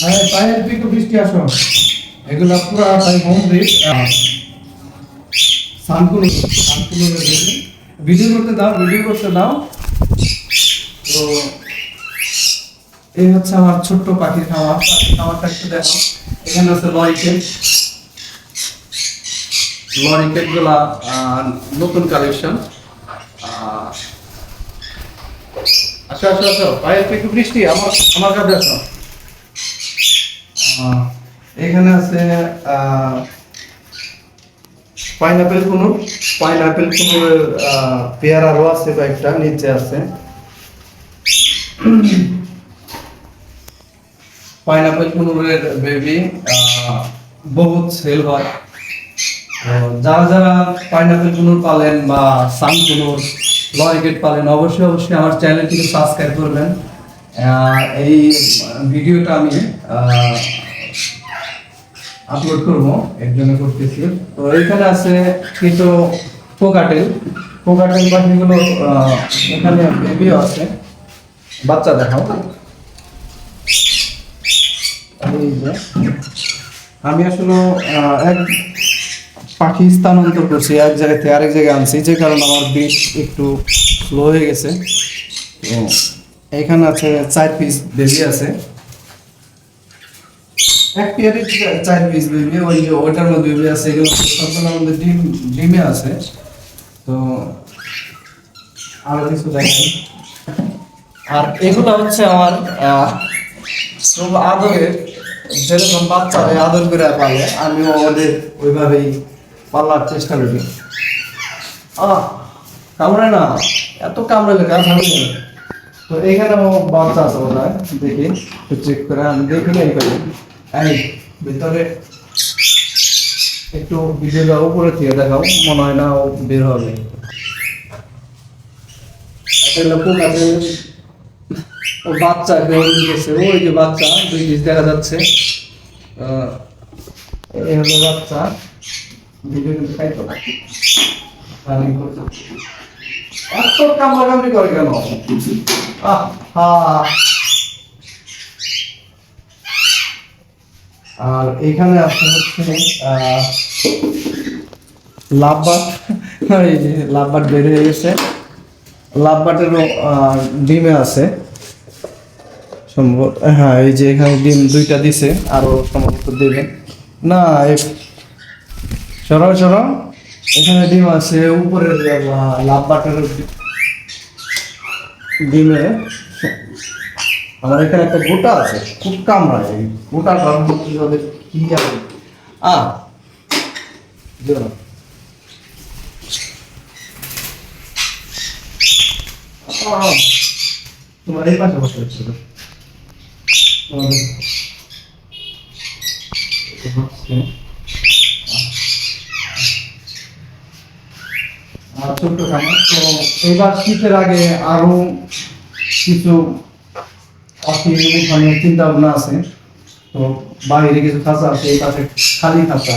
হ্যাঁ পায়ের দিকে বৃষ্টি আসো। এগুলো পুরো তাই ভিডিও করতে দাও, ভিডিও করতে দাও। তো এই হচ্ছে আমার ছোট্ট পাখির খাবার পাখির খাবারটা একটু দেখো এখানে আছে লরিকেটগুলা নতুন কালেকশন। এখানে আছে পাইনাপেল কুনুর। পাইনাপেল কুনুরের পেয়ারারও আছে কয়েকটা, নিচে আছে। পাইনাপেল কুনুরের বেবি বহুত সেল হয়। যারা যারা পাইনাপেল কুনুর পালেন বা সান কুনুর লরিগেট পালেন। অবশ্যই অবশ্যই আমার চ্যানেলটিকে সাবস্ক্রাইব করবেন। এই ভিডিওটা আমি আপলোড করব, এর জন্য করতেছি। তো এখানে আছে কিছু পোকাটেল পোকাটেল পাখিগুলো এখানে বেবিও আছে। বাচ্চা দেখাও। আমি আসলে এক পাখি স্থানান্তর করছি এক জায়গা থেকে আরেক জায়গায় আনছি যে কারণে আমার বিট একটু স্লো হয়ে গেছে। তো এখানে আছে চার পিস বেবি আছে। এক পেয়ারে চার পিস বেবি ওই যে ওইটার মধ্যে বেবি আছে এগুলো সবগুলো আমাদের ডিম ডিমে আছে। তো আরও কিছু দেখেন আর এগুলো হচ্ছে আমার খুব আদরের যেরকম বাচ্চা আদর করে পালে আমিও আমাদের ওইভাবেই পালার চেষ্টা করি। আহ কামড়ে না। এত কামড়ালে কাজ হবে না। তো এখানে বাচ্চা আছে বোধ হয় দেখি চেক করে আমি দেখি নাই করি এই ভিতরে একটু ভিডিওটা উপরে থেকে দেখাও মনে হয় না ও বের হবে। ও বাচ্চা ওই যে বাচ্চা দুই দেখা যাচ্ছে। আহ, এই হলো বাচ্চা। আর এখানে আছে হচ্ছে লাভবাট। লাভবাট বের হয়ে গেছে। লাভবাটেরও ডিমে আছে। সম্ভবত হ্যাঁ এই যে এখানে ডিম দুইটা দিছে, আরও সম্ভবত দেবে। না সরাও সরাও এখানে ডিম আছে, উপরের লাভ বাটারের ডিমে। আমার এখানে একটা গোটা আছে খুব কামড়ায় এই গোটাটা হচ্ছে ওদের কি যাবে আ তোমার এই পাশে বসে হচ্ছে আর ছোট্ট খামার। তো এবার শীতের আগে আরও কিছু পাখি উঠানোর চিন্তা ভাবনা আছে। তো বাইরে কিছু খাঁচা আছে, এই পাশে খালি খাঁচা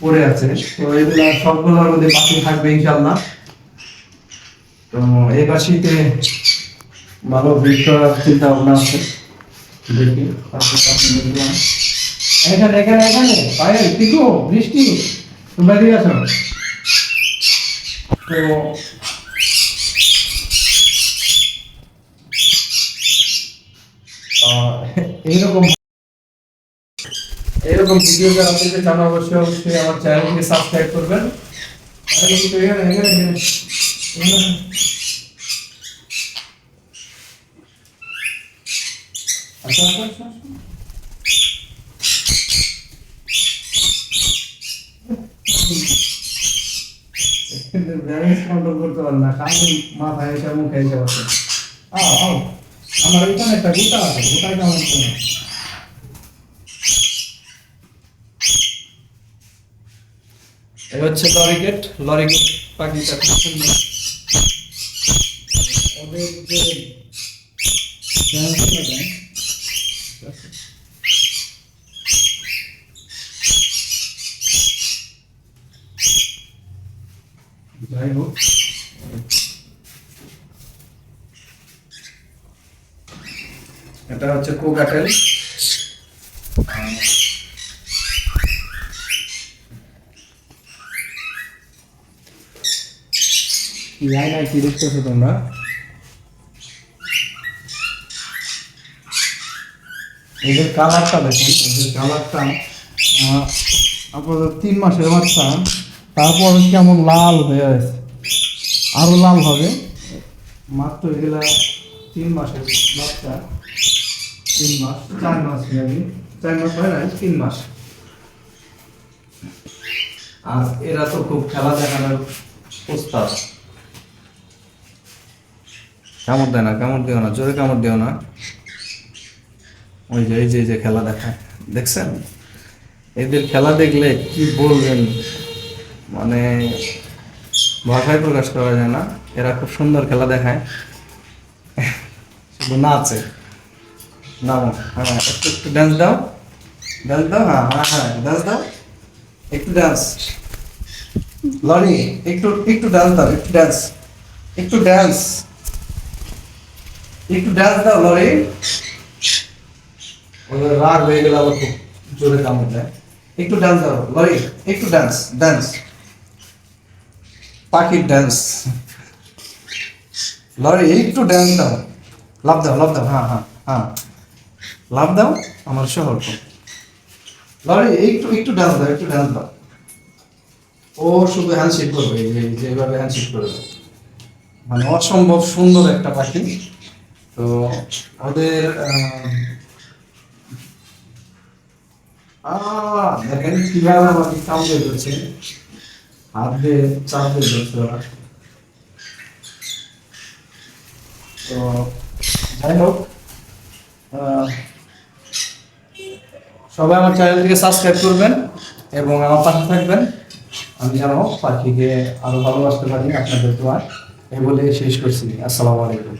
পড়ে আছে। তো এগুলা সবগুলোর মধ্যে পাখি থাকবে ইনশাল্লাহ তো এবার শীতে ভালো করার চিন্তা ভাবনা আছে। দেখি। এখানে এখানে এখানে। পায়েল টিকু বৃষ্টি? তোমরা দিয়ে আসো। আহ, এইরকম এইরকম ভিডিও যারা পেতে অবশ্যই অবশ্যই আমার চ্যানেলটিকে সাবস্ক্রাইব করবেন আচ্ছা আচ্ছা আচ্ছা। ব্যালেন্স কন্ট্রোল করতে পারে না খালি মাথায় এসে মুখে এসে বসে। আও আও আমার এখানে একটা গুটা আছে গুটায় কেমন করে এই হচ্ছে লরিগেট লরিগেট পাখিটা খুব সুন্দর। ওদের যে dance গুলো দেয়, ঠিক আছে? যাই হোক এটা হচ্ছে কোকাটেল। যাই না কি দেখতেছো তোমরা? এদের কালারটা দেখুন এদের কালারটা আপাতত তিন মাসের বাচ্চা। তারপর কেমন লাল হয়ে আছে। আরও লাল হবে। মাত্র এগুলা তিন মাসের বাচ্চা। তিন মাস, চার মাস মেবি। চার মাস হয় না তিন মাস। আর এরা তো খুব খেলা দেখানোর প্রস্তাব। কামড় দেয় না, কামড় দিও না, জোরে কামড় দিও না। ওই যে, এই যে যে খেলা দেখায়। দেখছেন? এদের খেলা দেখলে কি বলবেন? মানে ভাষায় প্রকাশ করা যায় না। এরা খুব সুন্দর খেলা দেখায়। শুধু নাচে। নামো হ্যাঁ একটু একটু ডান্স দাও। ডান্স দাও হ্যাঁ হ্যাঁ হ্যাঁ ডান্স দাও। একটু ডান্স লরি একটু একটু ডান্স দাও একটু ডান্স একটু ডান্স একটু ডান্স দাও লরি ওদের রাগ হয়ে গেলে আবার খুব জোরে কামড় দেয়। একটু ডান্স দাও লরি একটু ডান্স ডান্স পাখির ডান্স লরি একটু ডান্স দাও। লাভ দাও লাভ দাও হ্যাঁ হ্যাঁ হ্যাঁ। লাভ দাও আমার শহর লরি একটু একটু ডান্স দাও একটু ডান্স দাও। ও শুধু হ্যান্ডশেক করবে যেভাবে হ্যান্ডশেক করবে। মানে অসম্ভব সুন্দর একটা পাখি। তো ওদের দেখেন কীভাবে আমাকে কামড়ে ধরছে। হাত দিয়ে চাপ দিয়ে ধরছে ওরা। তো যাই হোক আহ, সবাই আমার চ্যানেলটিকে সাবস্ক্রাইব করবেন এবং আমার পাশে থাকবেন। আমি যেন পাখিকে আরও ভালোবাসতে পারি আপনাদের দোয়া এই বলে শেষ করছি। আসসালামু আলাইকুম।